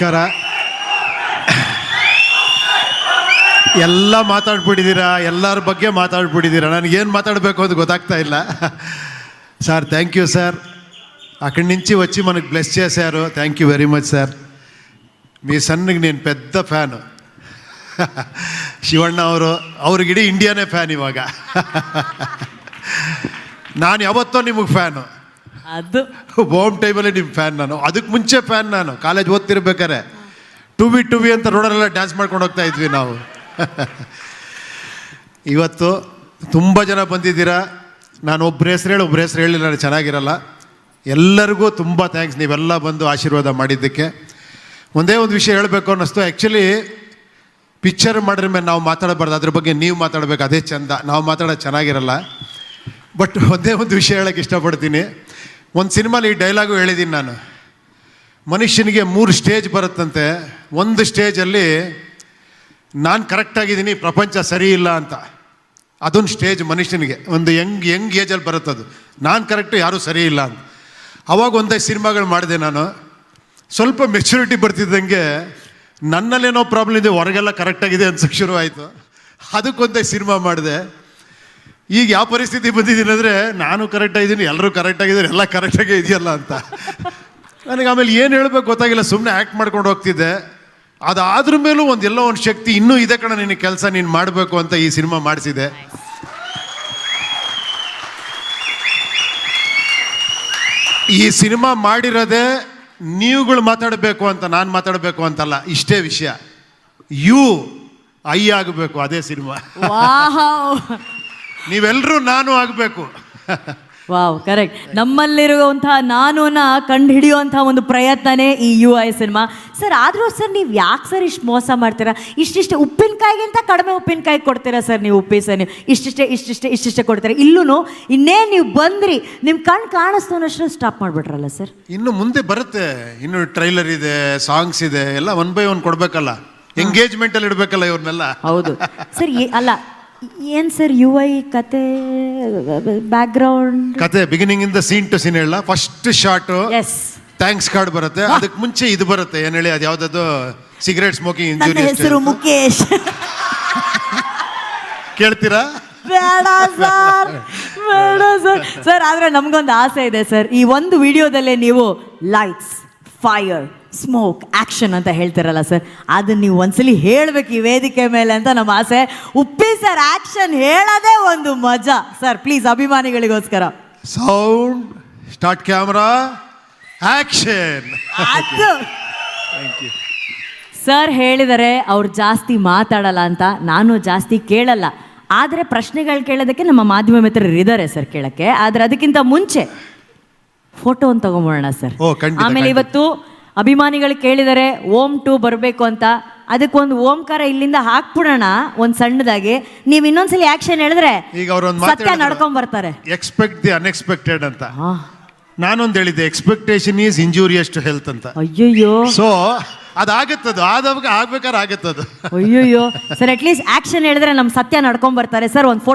ನಮಸ್ಕಾರ ಎಲ್ಲ ಮಾತಾಡ್ಬಿಟ್ಟಿದ್ದೀರಾ? ಎಲ್ಲರ ಬಗ್ಗೆ ಮಾತಾಡ್ಬಿಟ್ಟಿದ್ದೀರಾ? ನನಗೇನು ಮಾತಾಡಬೇಕು ಅಂತ ಗೊತ್ತಾಗ್ತಾ ಇಲ್ಲ. ಸರ್ ಥ್ಯಾಂಕ್ ಯು ಸರ್ అక్కడి నుంచి వచ్చి మనకు ಬ್ಲೆಸ್ చేశారు thank you very much sir మీ సన్కి నేను పెద్ద ಫ್ಯಾನು ಶಿವಣ್ಣ ಅವರು, ಅವ್ರಿಗಿಡೀ ಇಂಡಿಯಾನೇ ಫ್ಯಾನ್ ಇವಾಗ. ನಾನು ಯಾವತ್ತೋ ನಿಮಗೆ ಫ್ಯಾನು ಅದು ಹೋಮ್ ಟೈಮಲ್ಲಿ ನಿಮ್ಮ ಫ್ಯಾನ್ ನಾನು. ಅದಕ್ಕೆ ಮುಂಚೆ ಫ್ಯಾನ್ ನಾನು. ಕಾಲೇಜ್ ಓದ್ತಿರ್ಬೇಕಾರೆ ಟು ಬಿ ಟು ಬಿ ಅಂತ ರೋಡಲ್ಲೆಲ್ಲ ಡ್ಯಾನ್ಸ್ ಮಾಡ್ಕೊಂಡು ಹೋಗ್ತಾ ಇದ್ವಿ ನಾವು. ಇವತ್ತು ತುಂಬ ಜನ ಬಂದಿದ್ದೀರಾ? ನಾನು ಒಬ್ಬರು ಹೆಸರು ಹೇಳಿ ಒಬ್ಬರು ಹೆಸರು ಹೇಳಿ ನಾನು ಚೆನ್ನಾಗಿರಲ್ಲ. ಎಲ್ಲರಿಗೂ ತುಂಬ ಥ್ಯಾಂಕ್ಸ್ ನೀವೆಲ್ಲ ಬಂದು ಆಶೀರ್ವಾದ ಮಾಡಿದ್ದಕ್ಕೆ. ಒಂದೇ ಒಂದು ವಿಷಯ ಹೇಳಬೇಕು ಅನ್ನಿಸ್ತು. ಆ್ಯಕ್ಚುಲಿ ಪಿಕ್ಚರ್ ಮಾಡಿದ್ರ ಮೇಲೆ ನಾವು ಮಾತಾಡಬಾರ್ದು. ಅದ್ರ ಬಗ್ಗೆ ನೀವು ಮಾತಾಡಬೇಕು. ಅದೇ ಚಂದ. ನಾವು ಮಾತಾಡೋದು ಚೆನ್ನಾಗಿರಲ್ಲ. ಬಟ್ ಒಂದೇ ಒಂದು ವಿಷಯ ಹೇಳೋಕ್ಕೆ ಇಷ್ಟಪಡ್ತೀನಿ. ಒಂದು ಸಿನಿಮಾಲಿ ಈ ಡೈಲಾಗು ಹೇಳಿದ್ದೀನಿ ನಾನು. ಮನುಷ್ಯನಿಗೆ ಮೂರು ಸ್ಟೇಜ್ ಬರುತ್ತಂತೆ. ಒಂದು ಸ್ಟೇಜಲ್ಲಿ ನಾನು ಕರೆಕ್ಟಾಗಿದ್ದೀನಿ ಪ್ರಪಂಚ ಸರಿ ಇಲ್ಲ ಅಂತ. ಅದೊಂದು ಸ್ಟೇಜ್ ಮನುಷ್ಯನಿಗೆ. ಒಂದು ಯಂಗ್ ಯಂಗ್ ಏಜಲ್ಲಿ ಬರುತ್ತದು ನಾನು ಕರೆಕ್ಟು ಯಾರೂ ಸರಿ ಇಲ್ಲ ಅಂತ. ಅವಾಗ ಒಂದೇ ಸಿನಿಮಾಗಳು ಮಾಡಿದೆ ನಾನು. ಸ್ವಲ್ಪ ಮೆಚುರಿಟಿ ಬರ್ತಿದ್ದಂಗೆ ನನ್ನಲ್ಲೇನೋ ಪ್ರಾಬ್ಲಮ್ ಇದೆ, ಹೊರಗೆಲ್ಲ ಕರೆಕ್ಟಾಗಿದೆ ಅನ್ಸಕ್ಕೆ ಶುರುವಾಯಿತು. ಅದಕ್ಕೊಂದೇ ಸಿನಿಮಾ ಮಾಡಿದೆ. ಈಗ ಯಾವ ಪರಿಸ್ಥಿತಿ ಬಂದಿದ್ದೀನಿ ಅಂದರೆ ನಾನು ಕರೆಕ್ಟಾಗಿದ್ದೀನಿ ಎಲ್ಲರೂ ಕರೆಕ್ಟಾಗಿದ್ದಾರೆ ಎಲ್ಲ ಕರೆಕ್ಟಾಗೇ ಇದೆಯಲ್ಲ ಅಂತ. ನನಗೆ ಆಮೇಲೆ ಏನು ಹೇಳಬೇಕು ಗೊತ್ತಾಗಿಲ್ಲ ಸುಮ್ಮನೆ ಆ್ಯಕ್ಟ್ ಮಾಡ್ಕೊಂಡು ಹೋಗ್ತಿದ್ದೆ. ಅದಾದ್ರ ಮೇಲೂ ಒಂದು ಎಲ್ಲೋ ಒಂದು ಶಕ್ತಿ ಇನ್ನೂ ಇದೆ ಕಣ, ನಿನ್ನ ಕೆಲಸ ನೀನು ಮಾಡಬೇಕು ಅಂತ ಈ ಸಿನಿಮಾ ಮಾಡಿಸಿದೆ. ಈ ಸಿನಿಮಾ ಮಾಡಿರೋದೇ ನೀವುಗಳು ಮಾತಾಡಬೇಕು ಅಂತ, ನಾನು ಮಾತಾಡಬೇಕು ಅಂತಲ್ಲ, ಇಷ್ಟೇ ವಿಷಯ. ಯು, ಐ ಆಗಬೇಕು, ಅದೇ ಸಿನಿಮಾ. ನೀವೆಲ್ಲರೂ ನಾನು ಆಗಬೇಕು. ವಾವ್ ಕರೆಕ್ಟ್ ನಮ್ಮಲ್ಲಿರುವಂತಹ ನಾನುನ ಕಂಡು ಹಿಡಿಯುವಂತಹ ಒಂದು ಪ್ರಯತ್ನನೇ ಈ ಯು ಐ ಸಿನಿಮಾ ಸರ್ ಆದರೂ ಸರ್ ನೀವು ಯಾಕೆ ಸರ್ ಇಷ್ಟು ಮೋಸ ಮಾಡ್ತೀರಾ? ಇಷ್ಟಿಷ್ಟೇ ಉಪ್ಪಿನಕಾಯಿಗಿಂತ ಕಡಿಮೆ ಉಪ್ಪಿನಕಾಯಿ ಕೊಡ್ತೀರಾ ಸರ್ ನೀವು ಉಪ್ಪಿ ಸರ್ ನೀವು? ಇಷ್ಟಿಷ್ಟೇ ಇಷ್ಟಿಷ್ಟೇ ಇಷ್ಟಿಷ್ಟೇ ಕೊಡ್ತೀರಾ? ಇಲ್ಲೂ ಇನ್ನೇನು ನೀವು ಬಂದ್ರಿ ನಿಮ್ಮ ಕಣ್ಣು ಕಾಣಿಸ್ತು ಅನ್ನೋಷ್ಟು ಸ್ಟಾಪ್ ಮಾಡಿಬಿಟ್ರಲ್ಲ ಸರ್ ಇನ್ನು ಮುಂದೆ ಬರುತ್ತೆ. ಇನ್ನು ಟ್ರೈಲರ್ ಇದೆ ಸಾಂಗ್ಸ್ ಇದೆ ಎಲ್ಲ ಒನ್ ಬೈ ಒನ್ ಕೊಡಬೇಕಲ್ಲ. ಎಂಗೇಜ್ಮೆಂಟ್ ಅಲ್ಲಿ ಇಡ್ಬೇಕಲ್ಲ ಇವ್ರನ್ನೆಲ್ಲ. ಹೌದು. ಸರ್ ಅಲ್ಲ ಏನು ಸರ್ ಯು ಐ ಕತೆ ಬ್ಯಾಕ್ಗ್ರೌಂಡ್ ಕತೆ ಬಿಗಿನಿಂಗ್ ಇಂದ ಸೀನ್ ಟು ಸೀನ್ ಹೇಳ first shot yes thanks card ಬರುತ್ತೆ. ಅದಕ್ಕೆ ಮುಂಚೆ ಇದು ಬರುತ್ತೆ. ಏನ್ ಹೇಳಿ ಅದು ಯಾವ್ದದು ಸಿಗರೇಟ್ ಸ್ಮೋಕಿಂಗ್ ನನ್ನ ಹೆಸರು ಇಂಜುರಿ ಮುಖೇಶ್. ಕೇಳ್ತೀರಾ? ಬೇಡ ಸರ್ ಬೇಡ ಸರ್. ಸರ್ ಆದ್ರೆ ನಮ್ಗೊಂದು ಆಸೆ ಇದೆ ಸರ್. ಈ ಒಂದು ವಿಡಿಯೋದಲ್ಲೇ ನೀವು ಲೈಟ್ಸ್ ಫೈರ್ ಸ್ಮೋಕ್ ಆಕ್ಷನ್ ಅಂತ ಹೇಳ್ತಿರಲ್ಲ ಸರ್ ಅದನ್ನ ನೀವು ಒಂದ್ಸಲಿ ಹೇಳ್ಬೇಕು ಈ ವೇದಿಕೆ ಮೇಲೆ ಅಂತ ನಮ್ಮ ಆಸೆ. ಉಪ್ಪಿ ಸರ್ ಆಕ್ಷನ್ ಹೇಳೋದೇ ಒಂದು ಮಜಾ. ಸರ್ ಪ್ಲೀಸ್ ಅಭಿಮಾನಿಗಳಿಗೋಸ್ಕರ. ಸೌಂಡ್ ಸ್ಟಾರ್ಟ್ ಕ್ಯಾಮ್ರಾ ಆಕ್ಷನ್ ಅದು. ಸರ್ ಹೇಳಿದರೆ ಅವ್ರು ಜಾಸ್ತಿ ಮಾತಾಡಲ್ಲ ಅಂತ ನಾನು ಜಾಸ್ತಿ ಕೇಳಲ್ಲ. ಆದರೆ ಪ್ರಶ್ನೆಗಳು ಕೇಳೋದಕ್ಕೆ ನಮ್ಮ ಮಾಧ್ಯಮ ಮಿತ್ರರು ಇದ್ದಾರೆ ಸರ್ ಕೇಳಕ್ಕೆ. ಆದರೆ ಅದಕ್ಕಿಂತ ಮುಂಚೆ ಫೋಟೋ ಒಂದು ತಗೊಂಬೋಣ ಸರ್ ಓ, ಖಂಡಿತ, ಆಮೇಲೆ ಖಂಡಿತ. ಇವತ್ತು ಅಭಿಮಾನಿಗಳು ಕೇಳಿದರೆ ಓಂ ಟು ಬರಬೇಕು ಅಂತ. ಅದಕ್ಕೊಂದು ಓಂಕಾರ ಇಲ್ಲಿಂದ ಹಾಕ್ಬಿಡೋಣ ಒಂದು ಸಣ್ಣದಾಗಿ. ನೀವು ಇನ್ನೊಂದ್ಸಲಿ ಆಕ್ಷನ್ ಹೇಳಿದ್ರೆ ಈಗ ಅವ್ರೊಂದು ಸತ್ಯ ನಡ್ಕೊಂಡ್ ಬರ್ತಾರೆ. ಎಕ್ಸ್ಪೆಕ್ಟ್ ದಿ ಅನ್ಎಕ್ಸ್ಪೆಕ್ಟೆಡ್ ಅಂತ. ನಾನೊಂದು ಹೇಳಿದ್ದೆ expectation is injurious to health ಅಂತ. ಅಯ್ಯಯ್ಯೋ. ಸೊ ಅದಾಗುತ್ತದು ಆದವಾಗ ಆಗ್ಬೇಕಾದ್ರೆ ಆಗುತ್ತದು. ಅಯ್ಯಯ್ಯೋ. ಸರ್ ಅಟ್ಲೀಸ್ಟ್ ಆಕ್ಷನ್ ಹೇಳಿದ್ರೆ ನಮ್ಮ ಸತ್ಯ ನಡ್ಕೊಂಡ್ ಬರ್ತಾರೆ. ಸರ್ ಒಂದು